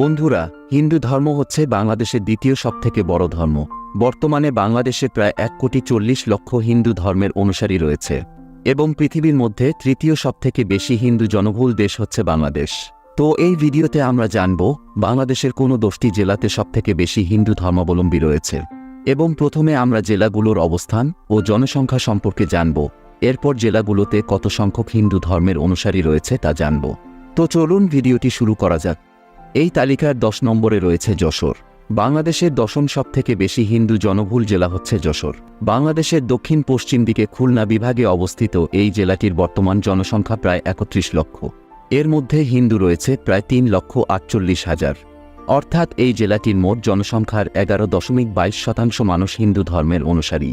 বন্ধুরা, হিন্দু ধর্ম হচ্ছে বাংলাদেশের দ্বিতীয় সবথেকে বড় ধর্ম। বর্তমানে বাংলাদেশে প্রায় এক কোটি চল্লিশ লক্ষ হিন্দু ধর্মের অনুসারী রয়েছে এবং পৃথিবীর মধ্যে তৃতীয় সবথেকে বেশি হিন্দু জনবহুল দেশ হচ্ছে বাংলাদেশ। তো এই ভিডিওতে আমরা জানব, বাংলাদেশের কোন দশটি জেলাতে সবথেকে বেশি হিন্দু ধর্মাবলম্বী রয়েছে। এবং প্রথমে আমরা জেলাগুলোর অবস্থান ও জনসংখ্যা সম্পর্কে জানব। এরপর জেলাগুলোতে কত সংখ্যক হিন্দু ধর্মের অনুসারী রয়েছে তা জানব। তো চলুন ভিডিওটি শুরু করা যাক। এই তালিকার দশ নম্বরে রয়েছে যশোর। বাংলাদেশের দশম সবথেকে বেশি হিন্দু জনবহুল জেলা হচ্ছে যশোর। বাংলাদেশের দক্ষিণ পশ্চিম দিকে খুলনা বিভাগে অবস্থিত এই জেলাটির বর্তমান জনসংখ্যা প্রায় একত্রিশ লক্ষ। এর মধ্যে হিন্দু রয়েছে প্রায় তিন লক্ষ আটচল্লিশ হাজার। অর্থাৎ এই জেলাটির মোট জনসংখ্যার এগারো দশমিক বাইশ শতাংশ মানুষ হিন্দু ধর্মের অনুসারী।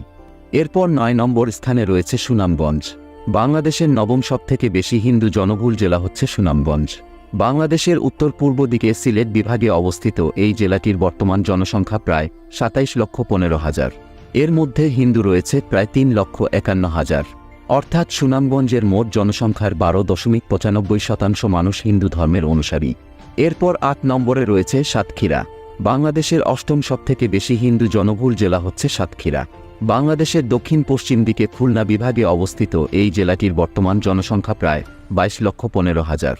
এরপর নয় নম্বর স্থানে রয়েছে সুনামগঞ্জ। বাংলাদেশের নবম সবথেকে বেশি হিন্দু জনবহুল জেলা হচ্ছে সুনামগঞ্জ। বাংলাদেশের উত্তর পূর্ব দিকে সিলেট বিভাগে অবস্থিত এই জেলাটির বর্তমান জনসংখ্যা প্রায় সাতাইশ লক্ষ পনেরো হাজার। এর মধ্যে হিন্দু রয়েছে প্রায় তিন লক্ষ একান্ন হাজার। অর্থাৎ সুনামগঞ্জের মোট জনসংখ্যার বারো দশমিক পঁচানব্বই শতাংশ মানুষ হিন্দু ধর্মের অনুসারী। এরপর আট নম্বরে রয়েছে সাতক্ষীরা। বাংলাদেশের অষ্টম সবথেকে বেশি হিন্দু জনবহুল জেলা হচ্ছে সাতক্ষীরা। বাংলাদেশের দক্ষিণ পশ্চিম দিকে খুলনা বিভাগে অবস্থিত এই জেলাটির বর্তমান জনসংখ্যা প্রায় বাইশ লক্ষ পনেরো হাজার।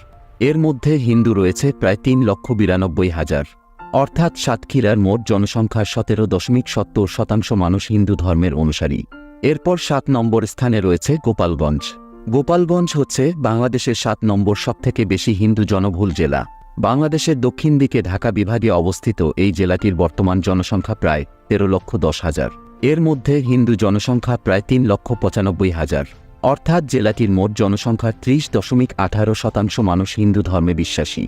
এর মধ্যে হিন্দু রয়েছে প্রায় তিন লক্ষ বিরানব্বই হাজার। অর্থাৎ সাতক্ষীরার মোট জনসংখ্যার সতেরো দশমিক সত্তর শতাংশ মানুষ হিন্দু ধর্মের অনুসারী। এরপর সাত নম্বর স্থানে রয়েছে গোপালগঞ্জ। গোপালগঞ্জ হচ্ছে বাংলাদেশের সাত নম্বর সবথেকে বেশি হিন্দু জনবহুল জেলা। বাংলাদেশের দক্ষিণ দিকে ঢাকা বিভাগে অবস্থিত এই জেলাটির বর্তমান জনসংখ্যা প্রায় তেরো লক্ষ দশ হাজার। এর মধ্যে হিন্দু জনসংখ্যা প্রায় তিন লক্ষ পঁচানব্বই হাজার। অর্থাৎ জেলাটির মোট জনসংখ্যার ত্রিশ দশমিক আঠারো শতাংশ মানুষ হিন্দু ধর্মে বিশ্বাসী।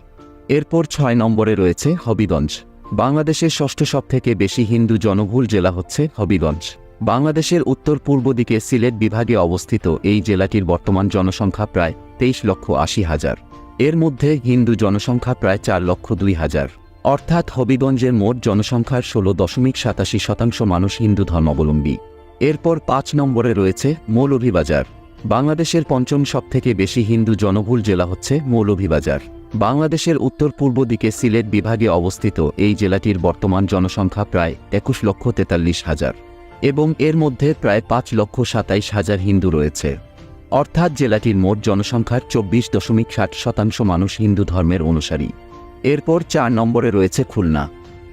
এরপর ছয় নম্বরে রয়েছে হবিগঞ্জ। বাংলাদেশের ষষ্ঠ সব থেকে বেশি হিন্দু জনবহুল জেলা হচ্ছে হবিগঞ্জ। বাংলাদেশের উত্তর পূর্ব দিকে সিলেট বিভাগে অবস্থিত এই জেলাটির বর্তমান জনসংখ্যা প্রায় তেইশ লক্ষ আশি হাজার। এর মধ্যে হিন্দু জনসংখ্যা প্রায় চার লক্ষ দুই হাজার। অর্থাৎ হবিগঞ্জের মোট জনসংখ্যার ষোলো দশমিক সাতাশি শতাংশ মানুষ হিন্দু ধর্মাবলম্বী। এরপর পাঁচ নম্বরে রয়েছে মৌলভীবাজার। বাংলাদেশের পঞ্চম সবথেকে বেশি হিন্দু জনবহুল জেলা হচ্ছে মৌলভীবাজার। বাংলাদেশের উত্তর পূর্ব দিকে সিলেট বিভাগে অবস্থিত এই জেলাটির বর্তমান জনসংখ্যা প্রায় একুশ লক্ষ তেতাল্লিশ হাজার এবং এর মধ্যে প্রায় পাঁচ লক্ষ সাতাইশ হাজার হিন্দু রয়েছে। অর্থাৎ জেলাটির মোট জনসংখ্যার চব্বিশ দশমিক ষাট শতাংশ মানুষ হিন্দু ধর্মের অনুসারী। এরপর চার নম্বরে রয়েছে খুলনা।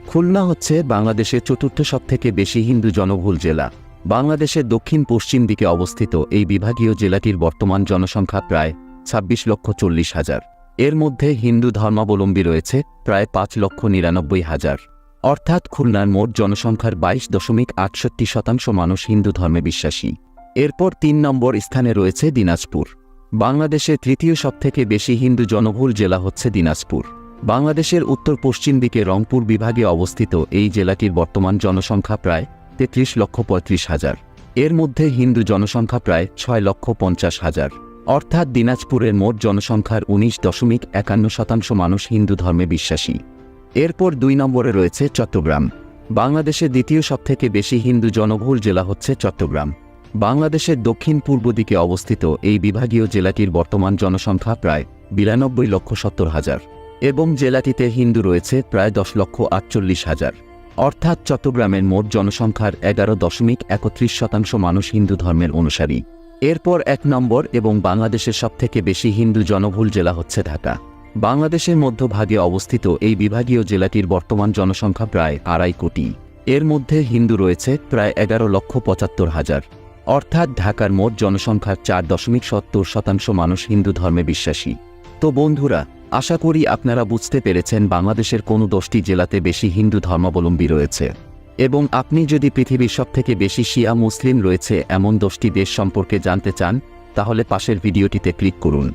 খুলনা হচ্ছে বাংলাদেশের চতুর্থ সবথেকে বেশি হিন্দু জনবহুল জেলা। বাংলাদেশের দক্ষিণ পশ্চিম দিকে অবস্থিত এই বিভাগীয় জেলাটির বর্তমান জনসংখ্যা প্রায় ছাব্বিশ লক্ষ চল্লিশ হাজার। এর মধ্যে হিন্দু ধর্মাবলম্বী রয়েছে প্রায় পাঁচ লক্ষ নিরানব্বই হাজার। অর্থাৎ খুলনার মোট জনসংখ্যার বাইশ দশমিক আটষট্টি শতাংশ মানুষ হিন্দু ধর্মে বিশ্বাসী। এরপর তিন নম্বর স্থানে রয়েছে দিনাজপুর। বাংলাদেশের তৃতীয় সবথেকে বেশি হিন্দু জনবহুল জেলা হচ্ছে দিনাজপুর। বাংলাদেশের উত্তর পশ্চিম দিকে রংপুর বিভাগে অবস্থিত এই জেলাটির বর্তমান জনসংখ্যা প্রায় তেত্রিশ লক্ষ পঁয়ত্রিশ হাজার। এর মধ্যে হিন্দু জনসংখ্যা প্রায় ছয় লক্ষ পঞ্চাশ হাজার। অর্থাৎ দিনাজপুরের মোট জনসংখ্যার উনিশ দশমিক একান্ন শতাংশ মানুষ হিন্দু ধর্মে বিশ্বাসী। এরপর দুই নম্বরে রয়েছে চট্টগ্রাম। বাংলাদেশের দ্বিতীয় সবথেকে বেশি হিন্দু জনবহুল জেলা হচ্ছে চট্টগ্রাম। বাংলাদেশের দক্ষিণ পূর্ব দিকে অবস্থিত এই বিভাগীয় জেলাটির বর্তমান জনসংখ্যা প্রায় বিরানব্বই লক্ষ সত্তর হাজার। এবং জেলাটিতে হিন্দু রয়েছে প্রায় দশ লক্ষ আটচল্লিশ হাজার। অর্থাৎ চট্টগ্রামের মোট জনসংখ্যার এগারো দশমিক একত্রিশ শতাংশ মানুষ হিন্দু ধর্মের অনুসারী। এরপর এক নম্বর এবং বাংলাদেশের সবথেকে বেশি হিন্দু জনবহুল জেলা হচ্ছে ঢাকা। বাংলাদেশের মধ্যভাগে অবস্থিত এই বিভাগীয় জেলাটির বর্তমান জনসংখ্যা প্রায় আড়াই কোটি। এর মধ্যে হিন্দু রয়েছে প্রায় এগারো লক্ষ পঁচাত্তর হাজার। অর্থাৎ ঢাকার মোট জনসংখ্যার চার দশমিক সত্তর শতাংশ মানুষ হিন্দু ধর্মে বিশ্বাসী। তো বন্ধুরা আশা করি আপনারা বুঝতে পেরেছেন বাংলাদেশের কোনো দশটি জেলাতে বেশি হিন্দু ধর্মাবলম্বী রয়েছে। এবং আপনি যদি পৃথিবীর সবথেকে বেশি শিয়া মুসলিম রয়েছে এমন দশটি দেশ সম্পর্কে জানতে চান, তাহলে পাশের ভিডিওটিতে ক্লিক করুন।